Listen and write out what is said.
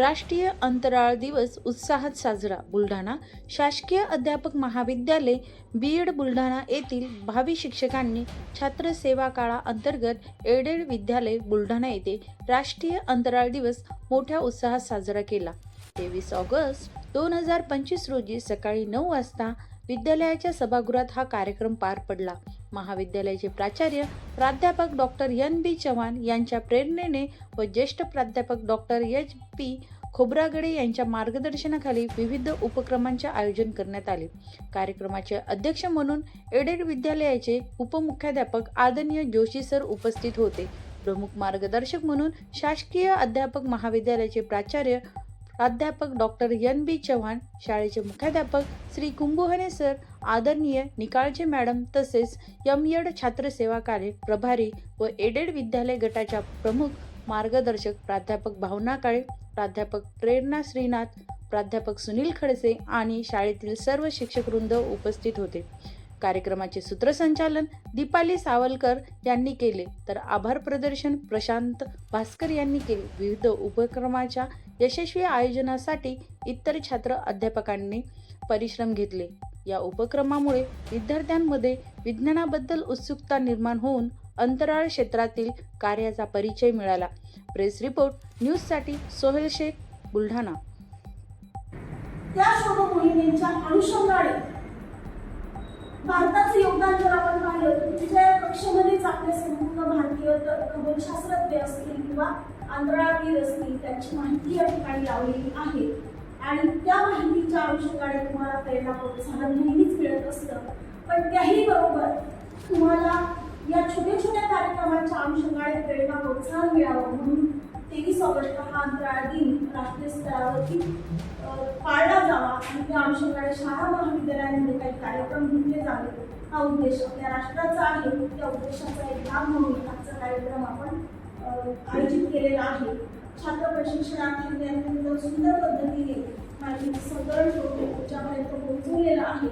राष्ट्रीय अंतराळ दिवस उत्साहात साजरा. बुलढाणा शासकीय अध्यापक महाविद्यालय बीएड बुलढाणा येथील भावी शिक्षकांनी छात्र सेवा काळा अंतर्गत एडेड विद्यालय बुलढाणा येथे राष्ट्रीय अंतराळ दिवस मोठ्या उत्साहात साजरा केला. तेवीस ऑगस्ट दोन हजार पंचवीस रोजी सकाळी नऊ वाजता विद्यालयाच्या सभागृहात हा कार्यक्रम पार पडला. महाविद्यालयाचे प्राचार्य प्राध्यापक डॉक्टर एन बी चव्हाण यांच्या प्रेरणेने व ज्येष्ठ प्राध्यापक डॉक्टर एच पी खोब्रागडे यांच्या मार्गदर्शनाखाली विविध उपक्रमांचे आयोजन करण्यात आले. कार्यक्रमाचे अध्यक्ष म्हणून एडेड विद्यालयाचे उपमुख्याध्यापक आदरणीय जोशी सर उपस्थित होते. प्रमुख मार्गदर्शक म्हणून शासकीय अध्यापक महाविद्यालयाचे प्राचार्य प्राध्यापक डॉक्टर एन बी चव्हाण शाळेचे मुख्याध्यापक श्री कुंभुहने सर आदरणीय निकाळजे मॅडम तसेच एम एड छात्र सेवा कार्य प्रभारी व एडेड विद्यालय गटाच्या प्रमुख मार्गदर्शक प्राध्यापक भावना काळे प्राध्यापक प्रेरणा श्रीनाथ प्राध्यापक सुनील खडसे आणि शाळेतील सर्व शिक्षकवृंद उपस्थित होते. कार्यक्रमाचे सूत्रसंचालन दीपाली सावलकर यांनी केले. तर आभार प्रदर्शन प्रशांत भास्कर यांनी केले. विविध उपक्रमाच्या यशस्वी आयोजनासाठी इतर छात्र अध्यापकांनी परिश्रम घेतले. या उपक्रमामुळे विद्यार्थ्यांमध्ये विज्ञानाबद्दल उत्सुकता निर्माण होऊन अंतराळ क्षेत्रातील कार्याचा परिचय मिळाला. प्रेस रिपोर्ट न्यूजसाठी सोहेल शेख बुलढाणा. त्या सर्व मोहिमेच्या अनुषंगाने भारताचं योगदान जर आपण पाहिलं तर तिच्या कक्षेमध्येच आपले संपूर्ण भारतीय खगोलशास्त्रज्ञ असतील किंवा अंतराळवीर असतील त्यांची माहिती या ठिकाणी लावलेली आहे. आणि त्या माहितीच्या अनुषंगाने तुम्हाला प्रेरणा प्रोत्साहन नेहमीच मिळत असतं. पण त्याही बरोबर तुम्हाला या छोट्या छोट्या कार्यक्रमांच्या अनुषंगाने प्रेरणा प्रोत्साहन मिळावं म्हणून तेवीस ऑगस्ट हा अंतराळ दिन राष्ट्रीय स्तरावरती पाळला जावा. आणि त्या शाळा महाविद्यालयांमध्ये काही कार्यक्रम घेतले जावे. हा उद्देश आपल्या राष्ट्राचा आहे. त्या उद्देशाचा एक भाग म्हणून आजचा कार्यक्रम आपण आयोजित केलेला आहे. छात्र प्रशिक्षणार्थी सुंदर पद्धतीने माझी सगळं करून पोहोचवलेलं आहे.